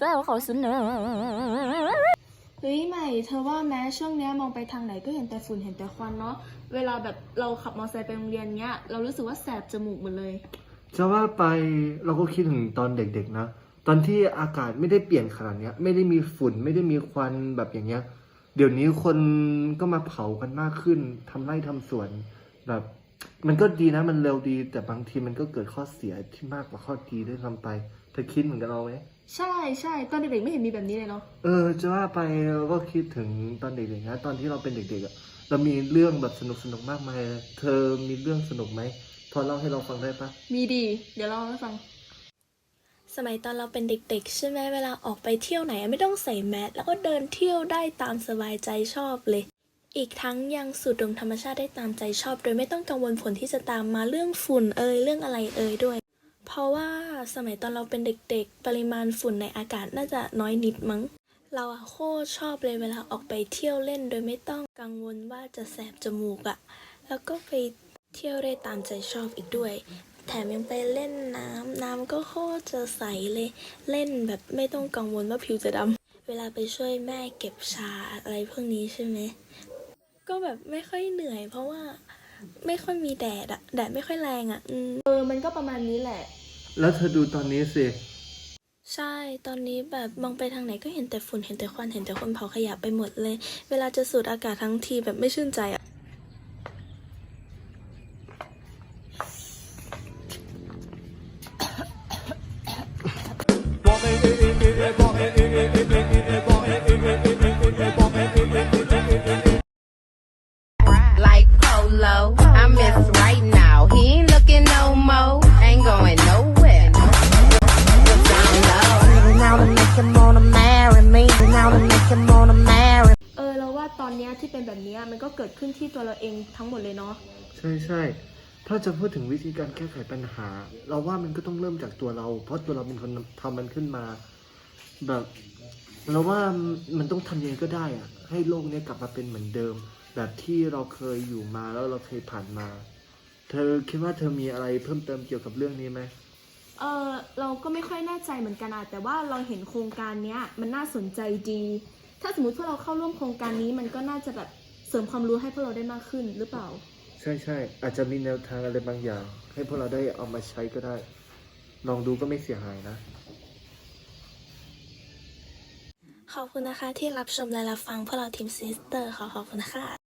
ก็เอาเขาเสนอเฮ้ยใหม่เธอว่าแม้ช่วงเนี้ยมองไปทางไหนก็เห็นแต่ฝุ่นเห็นแต่ควันเนาะเวลาแบบเราขับมอเตอร์ไซค์ไปโรงเรียนเนี้ยเรารู้สึกว่าแสบจมูกหมดเลย จะว่าไปเราก็คิดถึงตอนเด็กๆนะ ตอนที่อากาศไม่ได้เปลี่ยนขนาดเนี้ย ไม่ได้มีฝุ่นไม่ได้มีควันแบบอย่างเงี้ย เดี๋ยวนี้คนก็มาเผากันมากขึ้นทำไร่ทำสวนแบบ มันก็ดีนะมันเร็วดี แต่บางทีมันก็เกิดข้อเสียที่มากกว่าข้อดีด้วยซ้ำไปเธอคิดเหมือนกันเราไหมใช่ใช่ตอนเด็กๆไม่เห็นมีแบบนี้เลยเนาะเออจะว่าไปเราก็คิดถึงตอนเด็กๆนะตอนที่เราเป็นเด็กๆอะเรามีเรื่องแบบสนุกๆมากมายเลยเธอมีเรื่องสนุกไหมพอเล่าให้เราฟังได้ปะมีดี เดี๋ยวเราให้ฟัง สมัยตอนเราเป็นเด็กๆ ใช่ไหมเวลาออกไปเที่ยวไหนไม่ต้องใส่แมสแล้วก็เดินเที่ยวได้ตามสบายใจชอบเลย อีกทั้งยังสูดดมธรรมชาติได้ตามใจชอบ โดยไม่ต้องกังวลผลที่จะตามมาเรื่องฝุ่นเอ่ยเรื่องอะไรเอ่ยด้วย เพราะว่าสมัยตอนเราเป็นเด็กๆ ปริมาณฝุ่นในอากาศน่าจะน้อยนิดมั้ง เราอะโคตรชอบเลยเวลาออกไปเที่ยวเล่น โดยไม่ต้องกังวลว่าจะแสบจมูกอะแล้วก็ไปเที่ยวได้ตามใจชอบอีกด้วย แถมยังไปเล่นน้ำน้ำก็โคตรจะใสเลย เล่นแบบไม่ต้องกังวลว่าผิวจะดำเวลาไปช่วยแม่เก็บชาอะไรพวกนี้ใช่ไหม ก็แบบไม่ค่อยเหนื่อย เพราะว่าไม่ค่อยมีแดดอะแดดไม่ค่อยแรงอะอืมเออมันก็ประมาณนี้แหละ แล้วเธอดูตอนนี้สิ ใช่ตอนนี้แบบมองไปทางไหนก็เห็นแต่ฝุ่นเห็นแต่ควันเห็นแต่คนเผาขยะไปหมดเลย เวลาจะสูดอากาศทั้งทีแบบไม่ชื่นใจอะ like ที่เป็นแบบเนี้ยมันก็เกิดขึ้นที่ตัวเราเองทั้งหมดเลยเนาะใช่ใช่ถ้าจะพูดถึงวิธีการแก้ไขปัญหา เราว่ามันก็ต้องเริ่มจากตัวเรา เพราะตัวเราเป็นคนทำมันขึ้นมา แบบเราว่ามันต้องทำยังไงก็ได้อะให้โลกเนี้ยกลับมาเป็นเหมือนเดิม แบบที่เราเคยอยู่มาแล้วเราเคยผ่านมา เธอคิดว่าเธอมีอะไรเพิ่มเติมเกี่ยวกับเรื่องนี้ไหมเออเราก็ไม่ค่อยแน่ใจเหมือนกันอะแต่ว่าเราเห็นโครงการเนี้ยมันน่าสนใจดี ถ้าสมมติพวกเราเข้าร่วมโครงการนี้มันก็น่าจะแบบเส ริมความรู้ให้พวกเราได้มากขึ้นหรือเปล่า ใช่ใช่อาจจะมีแนวทางอะไรบางอย่าง ให้พวกเราได้เอามาใช้ก็ได้ ลองดูก็ไม่เสียหายนะ ขอบคุณนะคะที่รับชมและรับฟังพวกเราทีมซิสเตอร์ขอขอบคุณนะคะ